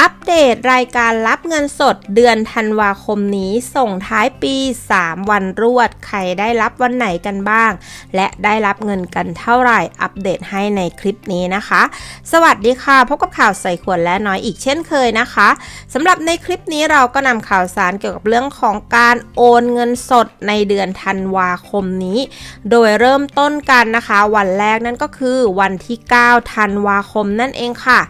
อัปเดตรายการรับเงินสดเดือนธันวาคมนี้ส่งท้ายปี 3 วันรวด ใครได้รับวันไหนกันบ้าง และได้รับเงินกันเท่าไหร่อัปเดตให้ในคลิปนี้นะคะ สวัสดีค่ะพบกับข่าวใส่ขวดและน้อยอีกเช่นเคยนะคะสำหรับในคลิปนี้เราก็นำข่าวสารเกี่ยวกับเรื่องของการโอนเงินสดในเดือนธันวาคมนี้ โดยเริ่มต้นกันนะคะ วันแรกนั่นก็คือวันที่9ธันวาคมนั่นเองค่ะ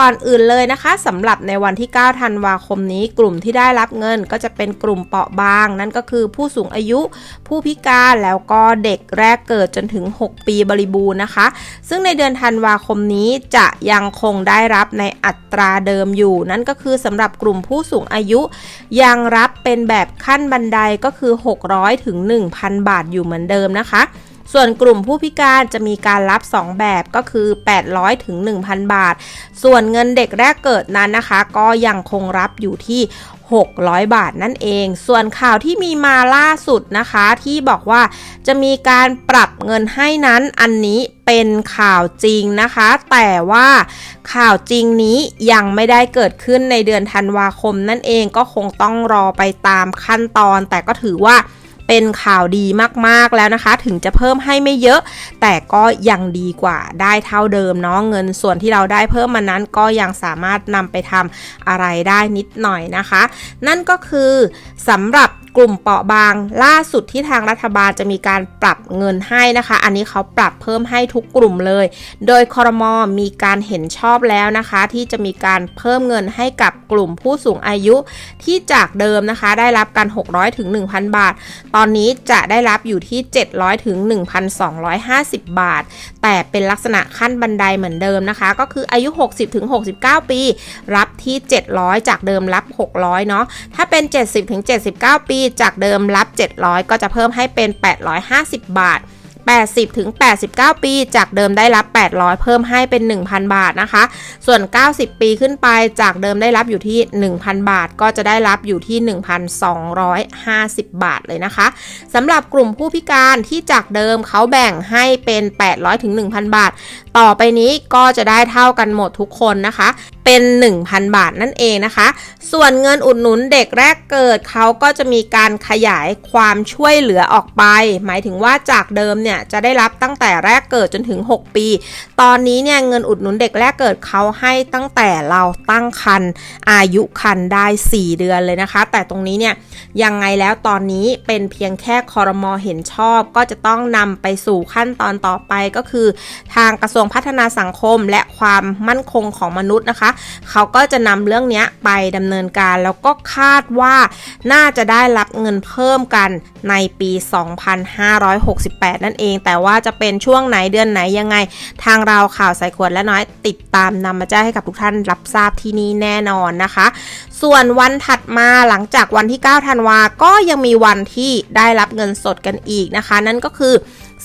ก่อนอื่นเลยนะคะสำหรับในวันที่ 9 ธันวาคมนี้ กลุ่มที่ได้รับเงินก็จะเป็นกลุ่มเปราะบาง นั่นก็คือผู้สูงอายุ ผู้พิการแล้วก็เด็กแรกเกิดจนถึง 6 ปีบริบูรณ์นะคะ ซึ่งในเดือนธันวาคมนี้จะยังคงได้รับในอัตราเดิมอยู่ นั่นก็คือสำหรับกลุ่มผู้สูงอายุ ยังรับเป็นแบบขั้นบันไดก็คือ 600 ถึง 1,000 บาทอยู่เหมือนเดิมนะคะ ส่วนกลุ่มผู้พิการจะมีการรับ 2 แบบก็คือ 800ถึง1,000 บาท ส่วนเงินเด็กแรกเกิดนั้นนะคะ ก็ยังคงรับอยู่ที่600 บาทนั่นเอง ส่วนข่าวที่มีมาล่าสุดนะคะที่บอกว่าจะมีการปรับเงินให้นั้นอันนี้เป็นข่าวจริงนะคะ แต่ว่าข่าวจริงนี้ยังไม่ได้เกิดขึ้นในเดือนธันวาคมนั่นเองก็คงต้องรอไปตามขั้นตอน แต่ก็ถือว่า เป็นข่าวดีมากๆแล้วนะคะ ถึงจะเพิ่มให้ไม่เยอะ แต่ก็ยังดีกว่าได้เท่าเดิมเนาะเงินส่วนที่เราได้เพิ่มมานั้นก็ยังสามารถนำไปทำอะไรได้นิดหน่อยนะคะ นั่นก็คือสำหรับ กลุ่มเปราะบางล่าสุดที่ทางรัฐบาลจะมีการปรับเงินให้นะคะ อันนี้เขาปรับเพิ่มให้ทุกกลุ่มเลย โดยคอรมอมีการเห็นชอบแล้วนะคะ ที่จะมีการเพิ่มเงินให้กับกลุ่มผู้สูงอายุที่จากเดิมนะคะ ได้รับกัน 600ถึง1,000 บาท ตอนนี้จะได้รับอยู่ที่ 700ถึง1,250 บาท แต่เป็นลักษณะขั้นบันไดเหมือนเดิมนะคะ ก็คืออายุ 60ถึง69 ปี รับที่ 700 จากเดิมรับ 600เนาะถ้าเป็น 70ถึง79 ปีจากเดิมรับ 700 ก็จะเพิ่มให้เป็น 850 บาท 80ถึง89 ปี จากเดิมได้รับ 800 เพิ่มให้เป็น 1,000 บาทนะคะ ส่วน 90 ปีขึ้นไปจากเดิมได้รับอยู่ที่ 1,000 บาท ก็จะได้รับอยู่ที่ 1,250 บาทเลยนะคะสำหรับกลุ่มผู้พิการที่จากเดิมเขาแบ่งให้เป็น 800ถึง1,000 บาทต่อไปนี้ก็จะได้เท่ากันหมดทุกคนนะคะ เป็น 1,000 บาทนั่นเองนะคะ ส่วนเงินอุดหนุนเด็กแรกเกิดเขาก็จะมีการขยายความช่วยเหลือออกไป หมายถึงว่าจากเดิมเนี่ยจะได้รับตั้งแต่แรกเกิดจนถึง 6 ปี ตอนนี้เนี่ยเงินอุดหนุนเด็กแรกเกิดเขาให้ตั้งแต่เราตั้งครรภ์อายุครรภ์ได้ 4 เดือนเลยนะคะ แต่ตรงนี้เนี่ยยังไงแล้วตอนนี้เป็นเพียงแค่คอรมอเห็นชอบ ก็จะต้องนำไปสู่ขั้นตอนต่อไปก็คือ ทางกระทรววงพัฒนาสังคมและความมั่นคงของมนุษย์นะคะ เขาก็จะนำเรื่องนี้ไปดำเนินการแล้วก็คาดว่าน่าจะได้รับเงินเพิ่มกันในปี 2568 นั่นเอง แต่ว่าจะเป็นช่วงไหนเดือนไหนยังไง ทางเราข่าวใส่ขวดและน้อยติดตามนำมาแจ้งให้กับทุกท่านรับทราบที่นี่แน่นอนนะคะ ส่วนวันถัดมาหลังจากวันที่ 9 ธันวาก็ยังมีวันที่ได้รับเงินสดกันอีกนะคะ นั่นก็คือ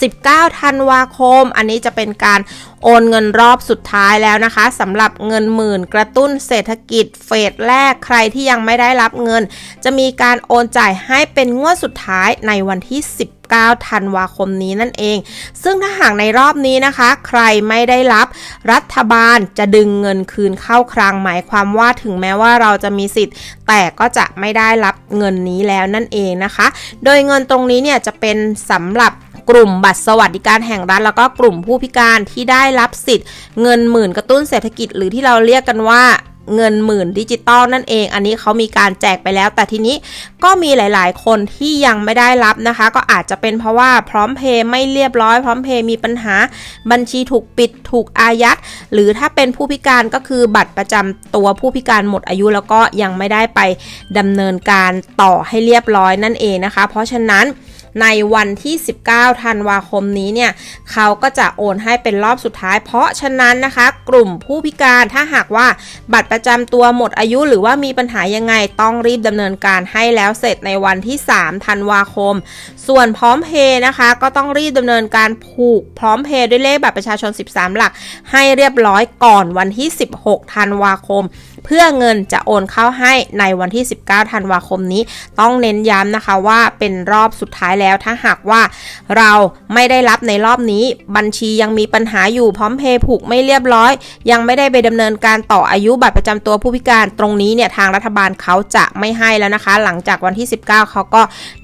19ธันวาคม อันนี้จะเป็นการโอนเงินรอบสุดท้ายแล้วนะคะสำหรับเงินหมื่นกระตุ้นเศรษฐกิจเฟสแรกใครที่ยังไม่ได้รับเงิน จะมีการโอนจ่ายให้เป็นงวดสุดท้ายในวันที่ 19 ธันวาคมนี้นั่นเอง ซึ่งถ้าหากในรอบนี้นะคะ ใครไม่ได้รับรัฐบาลจะดึงเงินคืนเข้าคลังหมายความว่าถึงแม้ว่าเราจะมีสิทธิ์ แต่ก็จะไม่ได้รับเงินนี้แล้วนั่นเองนะคะ โดยเงินตรงนี้เนี่ยจะเป็นสำหรับกลุ่มบัตรสวัสดิการแห่งรัฐแล้วก็กลุ่มผู้พิการที่ได้รับสิทธิ์ เงินหมื่นกระตุ้นเศรษฐกิจหรือที่เราเรียกกันว่า เงินหมื่นดิจิตอลนั่นเอง อันนี้เขามีการแจกไปแล้ว แต่ทีนี้ก็มีหลาย ๆ คนที่ยังไม่ได้รับนะคะ ก็อาจจะเป็นเพราะว่าพร้อมเพย์ไม่เรียบร้อยพร้อมเพย์มีปัญหาบัญชีถูกปิดถูกอายัด หรือถ้าเป็นผู้พิการก็คือบัตรประจำตัวผู้พิการหมดอายุแล้วก็ยังไม่ได้ไปดำเนินการต่อให้เรียบร้อยนั่นเองนะคะ เพราะฉะนั้น ในวันที่ 19 ธันวาคมนี้เนี่ยเขาก็จะโอนให้เป็นรอบสุดท้าย เพราะฉะนั้นนะคะ กลุ่มผู้พิการถ้าหากว่าบัตรประจำตัวหมดอายุหรือว่ามีปัญหายังไงต้องรีบดำเนินการให้แล้วเสร็จในวันที่ 3 ธันวาคม ส่วนพร้อมเพย์นะคะก็ต้องรีบดำเนินการผูกพร้อมเพย์ด้วยเลขบัตรประชาชน 13 หลัก ให้เรียบร้อยก่อนวันที่ 16 ธันวาคม เพื่อเงินจะโอนเข้าให้ในวันที่ 19 ธันวาคมนี้ ต้องเน้นย้ำนะคะว่าเป็นรอบสุดท้ายแล้วถ้าหากว่า เราไม่ได้รับในรอบนี้ บัญชียังมีปัญหาอยู่พร้อมเพย์ผูกไม่เรียบร้อย ยังไม่ได้ไปดำเนินการต่ออายุบัตรประจำตัวผู้พิการตรงนี้เนี่ยทางรัฐบาลเขาจะไม่ให้แล้วนะคะ หลังจากวันที่ 19 เขาก็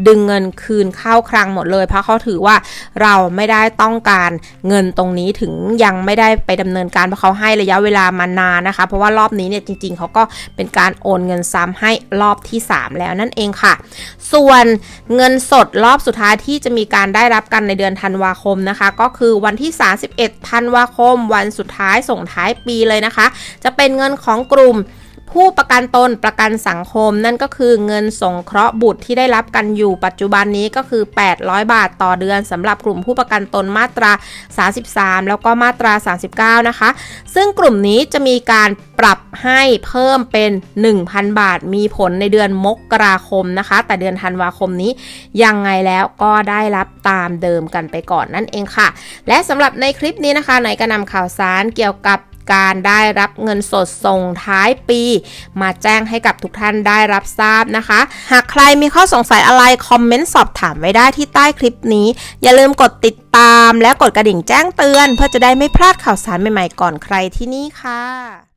ดึงเงินคืนเข้าคลังหมดเลย เพราะเขาถือว่าเราไม่ได้ต้องการเงินตรงนี้ถึงยังไม่ได้ไปดำเนินการเพราะเขาให้ระยะเวลามานานนะคะ เพราะว่ารอบนี้เนี่ยจริงงเขาก็เป็นการโอนเงินซ้ำให้รอบที่ 3 แล้วนั่นเองค่ะ ส่วนเงินสดรอบสุดท้ายที่จะมีการได้รับกันในเดือนธันวาคมนะคะ ก็คือวันที่ 31ธันวาคม วันสุดท้ายส่งท้ายปีเลยนะคะ จะเป็นเงินของกลุ่ม ผู้ประกันตนประกันสังคมนั่นก็คือเงินสงเคราะห์บุตรที่ได้รับกันอยู่ปัจจุบันนี้ก็คือ 800 บาทต่อเดือนสำหรับกลุ่มผู้ประกันตนมาตรา 33 แล้วก็มาตรา 39 นะคะ ซึ่งกลุ่มนี้จะมีการปรับให้เพิ่มเป็น 1,000 บาท มีผลในเดือนมกราคมนะคะ แต่เดือนธันวาคมนี้ยังไงแล้วก็ได้รับตามเดิมกันไปก่อนนั่นเองค่ะ และสำหรับในคลิปนี้นะคะไหนก็นำข่าวสารเกี่ยวกับ การได้รับเงินสดส่งท้ายปี มาแจ้งให้กับทุกท่านได้รับทราบนะคะ หากใครมีข้อสงสัยอะไร คอมเมนต์สอบถามไว้ได้ที่ใต้คลิปนี้ อย่าลืมกดติดตามและกดกระดิ่งแจ้งเตือน เพื่อจะได้ไม่พลาดข่าวสารใหม่ๆก่อนใครที่นี่ค่ะ